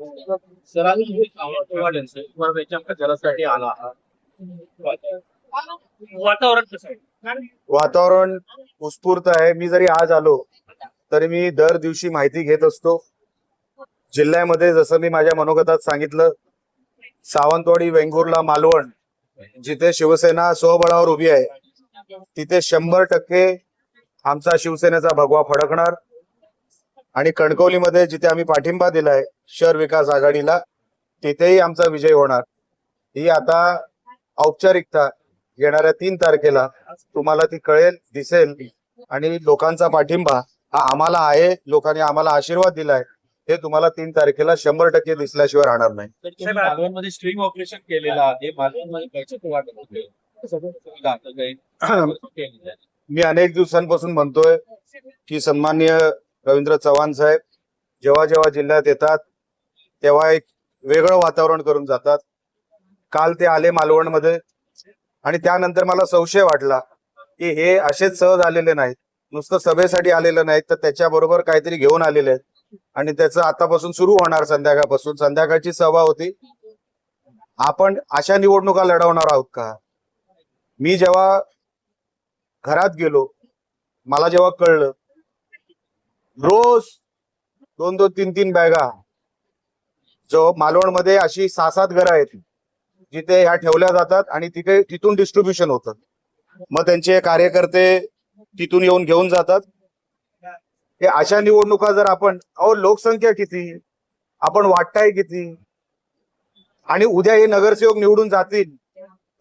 सरांनी प्रचारासाठी आला आहात वातावरण कसं आहे? वातावरण उत्स्फूर्त आहे. मी जरी आज आलो तरी मी दर दिवशी माहिती घेत असतो. जिल्ह्यामध्ये जसं मी माझ्या मनोगतात सांगितलं सावंतवाडी वेंगुर्ला मालवण जिथे शिवसेना स्वबळावर उभी आहे तिथे शंभर टक्के आमचा शिवसेनेचा भगवा फडकणार. आणि कणकवलीमध्ये जिथे आम्ही पाठिंबा दिलाय शहर विकास आघाडीला तिथेही आमचा विजय होणार. ही आता औपचारिकता येणाऱ्या तीन तारखेला तुम्हाला ती कळेल दिसेल आणि लोकांचा पाठिंबा हा आम्हाला आहे लोकांनी आम्हाला आशीर्वाद दिलाय हे तुम्हाला तीन तारखेला शंभर टक्के दिसल्याशिवाय राहणार नाही. स्ट्रिंग ऑपरेशन केलेलं. मी अनेक दिवसांपासून म्हणतोय की सन्माननीय रवींद्र चव्हाण साहेब जेव्हा जेव्हा जिल्ह्यात येतात तेव्हा एक वेगळं वातावरण करून जातात. काल ते आले मालवणमध्ये आणि त्यानंतर मला संशय वाटला की हे असेच सहज आलेले नाहीत. नुसतं सभेसाठी आलेलं नाहीत तर त्याच्याबरोबर काहीतरी घेऊन आलेले आहेत. आणि त्याचं आतापासून सुरू होणार संध्याकाळपासून. संध्याकाळची सभा होती. आपण अशा निवडणुका लढवणार आहोत का? मी जेव्हा घरात गेलो मला जेव्हा कळलं रोज दोन दोन तीन तीन बॅगा जो मालवणमध्ये अशी सहा सात घरं आहेत जिथे ह्या ठेवल्या जातात आणि तिथे तिथून डिस्ट्रीब्युशन होतं. मग त्यांचे कार्यकर्ते तिथून येऊन घेऊन जातात. हे अशा निवडणुका जर आपण अहो लोकसंख्या किती? आपण वाटताय किती? आणि उद्या हे नगरसेवक निवडून जातील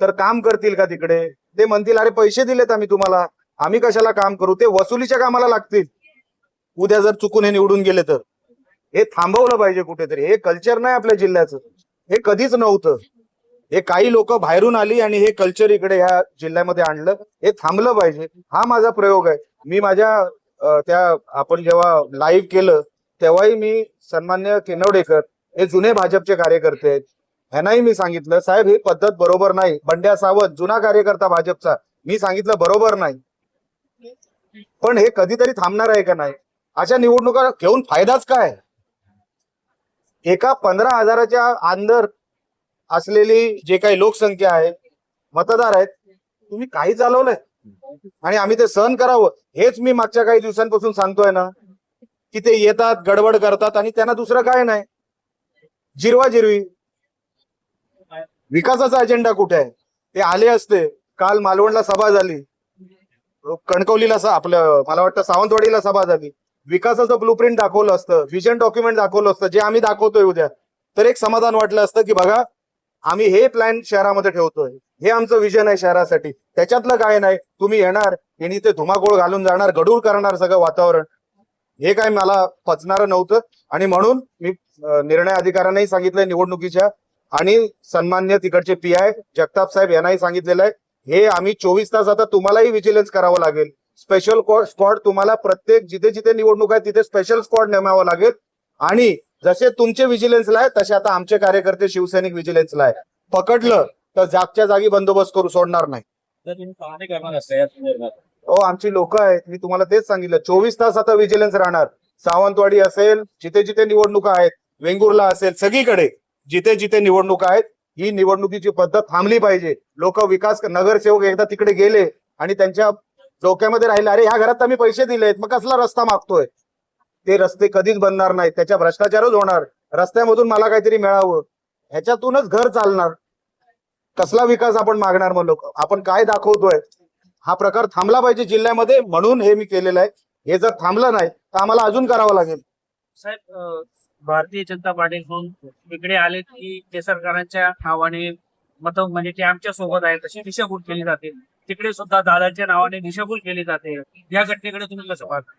तर काम करतील का तिकडे? ते म्हणतील अरे पैसे दिलेत आम्ही तुम्हाला. आम्ही कशाला काम करू? ते वसुलीच्या कामाला लागतील. उद्या जर चुकून हे निवडून गेले तर. हे थांबवलं पाहिजे कुठेतरी. हे कल्चर नाही आपल्या जिल्ह्याचं. हे कधीच नव्हतं. हे काही लोक बाहेरून आली आणि हे कल्चर इकडे ह्या जिल्ह्यामध्ये आणलं. हे थांबलं पाहिजे. हा माझा प्रयोग आहे. मी माझ्या त्या आपण जेव्हा लाईव्ह केलं तेव्हाही मी सन्मान्य केनवडेकर हे जुने भाजपचे कार्यकर्ते आहेत. ह्यांनाही मी सांगितलं साहेब ही पद्धत बरोबर नाही. बंड्या सावंत जुना कार्यकर्ता भाजपचा. मी सांगितलं बरोबर नाही. पण हे कधीतरी थांबणार आहे का नाही? अशा निवडणुका घेऊन फायदाच काय? एका पंधरा हजाराच्या अंदर असलेली जे काही लोकसंख्या आहे मतदार आहेत तुम्ही काही चालवलंय. आणि आम्ही ते सहन करावं. हेच मी मागच्या काही दिवसांपासून सांगतोय ना की ते येतात गडबड करतात आणि त्यांना दुसरं काय नाही. जिरवा जिरवी. विकासाचा अजेंडा कुठे आहे? ते आले असते. काल मालवणला सभा झाली. कणकवलीला आपलं मला वाटतं सावंतवाडीला सभा झाली. विकासाचं ब्लूप्रिंट दाखवलं असतं विजन डॉक्युमेंट दाखवलं असतं जे आम्ही दाखवतोय उद्या. तर एक समाधान वाटलं असतं की बघा आम्ही हे प्लॅन शहरामध्ये ठेवतोय. हे आमचं विजन आहे शहरासाठी. त्याच्यातलं काय नाही तुम्ही येणार यांनी ते धुमाकूळ घालून जाणार गडूळ करणार सगळं वातावरण. हे काय मला पचणारं नव्हतं. आणि म्हणून मी निर्णय अधिकाऱ्यांनाही सांगितलंय निवडणुकीच्या. आणि सन्मान्य तिकडचे पी आय जगताप साहेब यांनाही सांगितलेलं आहे. हे आम्ही चोवीस तास आता तुम्हालाही व्हिजिलन्स करावं लागेल. स्पेशल स्क्वॉड तुम्हाला प्रत्येक जिथे जिथे निवडणूक आहे तिथे स्पेशल स्क्वॉड नेमावं लागेल. आणि जसे तुमचे विजिलन्सला आहे तसे आता आमचे कार्यकर्ते शिवसैनिक विजिलन्सला आहे. पकडलं तर जागच्या जागी बंदोबस्त करू सोडणार नाही. संदर्भात. हो आमची लोक आहेत. मी तुम्हाला तेच सांगितलं. चोवीस तास आता विजिलन्स राहणार. सावंतवाडी असेल जिथे जिथे निवडणुका आहेत वेंगुर्ला असेल सगळीकडे जिथे जिथे निवडणुका आहेत ही निवडणुकीची पद्धत थांबली पाहिजे. लोक विकास नगरसेवक एकदा तिकडे गेले आणि त्यांच्या डोक्यामध्ये राहिले अरे ह्या घरात आम्ही पैसे दिलेत मग कसला रस्ता मागतोय? ते रस्ते कधीच बनणार नाहीत त्याच्या भ्रष्टाचारच होणार रस्त्यामधून मला काहीतरी मिळावं ह्याच्यातूनच घर चालणार. कसला विकास आपण मागणार मग लोक? आपण काय दाखवतोय? हा प्रकार थांबला पाहिजे जिल्ह्यामध्ये म्हणून हे मी केलेलं आहे. हे जर थांबलं नाही तर आम्हाला अजून करावं लागेल. साहेब भारतीय जनता पार्टीकडून इकडे आले की केसरकरांच्या नावाने मत म्हणजे ते आमच्यासोबत आहेत तशी दिशाभूल केली जाते. तिकडे सुद्धा दादांच्या नावाने दिशाभूल केली जाते. या घटनेकडे तुम्ही कसं पाहता?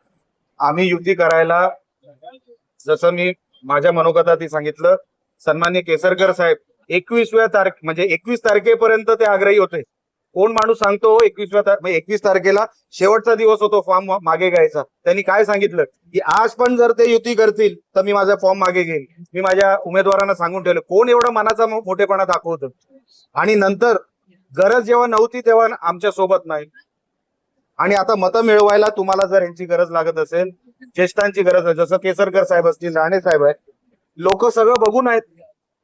आम्ही युती करायला जसं मी माझ्या मनोगतातही सांगितलं सन्मान्य केसरकर साहेब एकवीसव्या तारखे म्हणजे एकवीस तारखेपर्यंत ते आग्रही होते. कोण माणूस सांगतो हो, एकवीसव्या तारखे म्हणजे एकवीस तारखेला शेवटचा दिवस होतो फॉर्म मागे घ्यायचा. त्यांनी काय सांगितलं? की आज पण जर ते युती करतील तर मी माझा फॉर्म मागे घेईन. मी माझ्या उमेदवारांना सांगून ठेवलं. कोण एवढा मनाचा मोठेपणा दाखवत? आणि नंतर गरज जेव्हा नव्हती तेव्हा आमच्यासोबत नाही. आणि आता मतं मिळवायला तुम्हाला जर यांची गरज लागत असेल ज्येष्ठांची गरज आहे जसं केसरकर साहेब असतील राणे साहेब आहेत लोक सगळं बघून आहेत.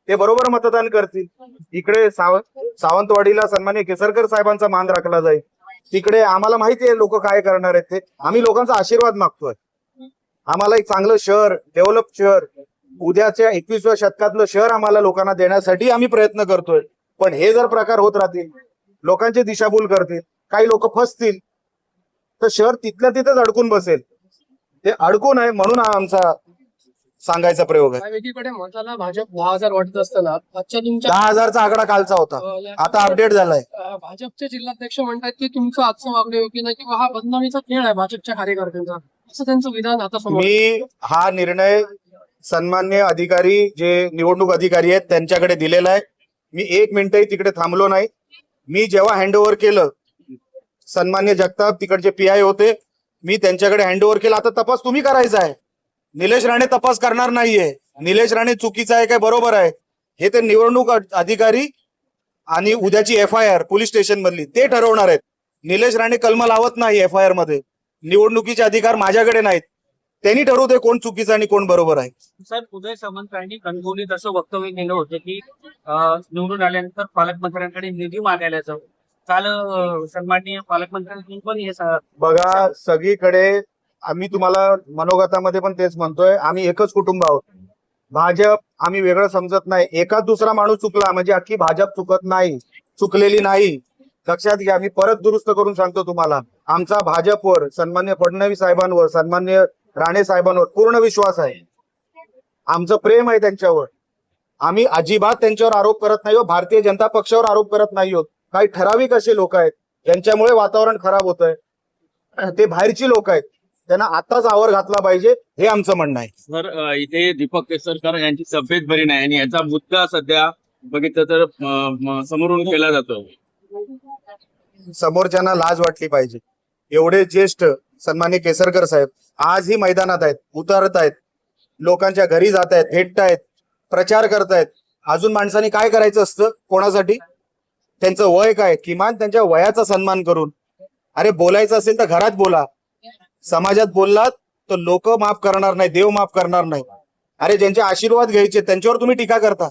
ते बरोबर मतदान करतील. इकडे सावंत सावंतवाडीला सन्मान्य केसरकर साहेबांचा मान राखला जाईल. तिकडे आम्हाला माहिती आहे लोक काय करणार आहेत ते. आम्ही लोकांचा आशीर्वाद मागतोय. आम्हाला एक चांगलं शहर डेव्हलप शहर उद्याच्या एकवीसव्या शतकातलं शहर आम्हाला लोकांना देण्यासाठी आम्ही प्रयत्न करतोय. पण हे जर प्रकार होत राहतील लोकांची दिशाभूल करतील काही लोक फसतील तर शहर तिथल्या तिथेच अडकून बसेल. ते अडकू नये म्हणून हा आमचा सांगायचा प्रयोग आहे. भाजप दहा हजार वाटत असताना आजच्या तुमच्या दहा हजारचा आकडा कालचा होता. आता अपडेट झालाय. अं, भाजपचे जिल्हाध्यक्ष म्हणतात की तुमचं आजचं वागणं योग्य नाही किंवा हा बदनामीचा खेळ आहे भाजपच्या कार्यकर्त्यांचा. असं त्यांचं विधान आता समोर मी हा निर्णय सन्मान्य अधिकारी जे निवडणूक अधिकारी आहेत त्यांच्याकडे दिलेला आहे. मी एक मिनिटही तिकडे थांबलो नाही. मी जेव्हा हँडओव्हर केलं सन्मान्य जगताप तिकडचे पी आय होते मी त्यांच्याकडे हँडओव्हर केलं. आता तपास तुम्ही करायचा आहे. निलेश राणे तपास करणार नाहीये. निलेश राणे चुकीचा आहे काय? बरोबर आहे. हे ते निवडणूक अधिकारी आणि उद्याची F I R police station मधली ते ठरवणार आहेत. निलेश राणे कलम लावत नाही एफ आय आरमध्ये. निवडणुकीचे अधिकार माझ्याकडे नाहीत. त्यांनी ठरवू दे कोण चुकीचं आणि कोण बरोबर आहे. साहेब उदय सामंत यांनी कणकवलीत असं वक्तव्य केलं होतं की निवडून आल्यानंतर पालकमंत्र्यांकडे निधी मागायला जाऊ. काल सन्माननीय पालकमंत्र्यांनी पण हे बघा सगळीकडे आम्ही तुम्हाला मनोगतामध्ये पण तेच म्हणतोय. आम्ही एकच कुटुंब आहोत. भाजप आम्ही वेगळं समजत नाही. एकाच दुसरा माणूस चुकला म्हणजे अख्खी भाजप चुकत नाही चुकलेली नाही. लक्षात घ्या मी परत दुरुस्त करून सांगतो तुम्हाला. आमचा भाजपवर सन्मान्य फडणवीस साहेबांवर सन्मान्य राणे साहेबांवर पूर्ण विश्वास आहे. आमचं प्रेम आहे त्यांच्यावर. आम्ही अजिबात त्यांच्यावर आरोप करत नाही आहोत भारतीय जनता पक्षावर आरोप करत नाही आहोत काही ठराविक असे लोक आहेत ज्यांच्यामुळे वातावरण खराब होत आहे ते बाहेरची लोक आहेत. त्यांना आताच आवर घातला पाहिजे हे आमचं म्हणणं आहे. सर इथे दीपक केसरकर यांची तब्येत बरी नाही आणि याचा मुद्दा सध्या बघितलं तर समोरून केला जातो. समोरच्यांना लाज वाटली पाहिजे. एवढे ज्येष्ठ सन्मान्य केसरकर साहेब आजही मैदानात आहेत उतरत आहेत. लोकांच्या घरी जात आहेत भेटतायत प्रचार करतायत. अजून माणसांनी काय करायचं असतं? कोणासाठी? त्यांचं वय काय? किमान त्यांच्या वयाचा सन्मान करून. अरे बोलायचं असेल तर घरात बोला. समाजात बोललात तर लोक माफ करणार नाही देव माफ करणार नाही. अरे ज्यांचे आशीर्वाद घ्यायचे त्यांच्यावर तुम्ही टीका करता.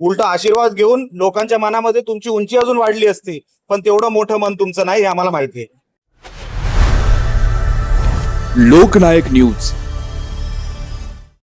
उलट आशीर्वाद घेऊन लोकांच्या मनामध्ये तुमची उंची अजून वाढली असती. पण तेवढं मोठं मन तुमचं नाही हे आम्हाला माहिती आहे. लोकनायक न्यूज.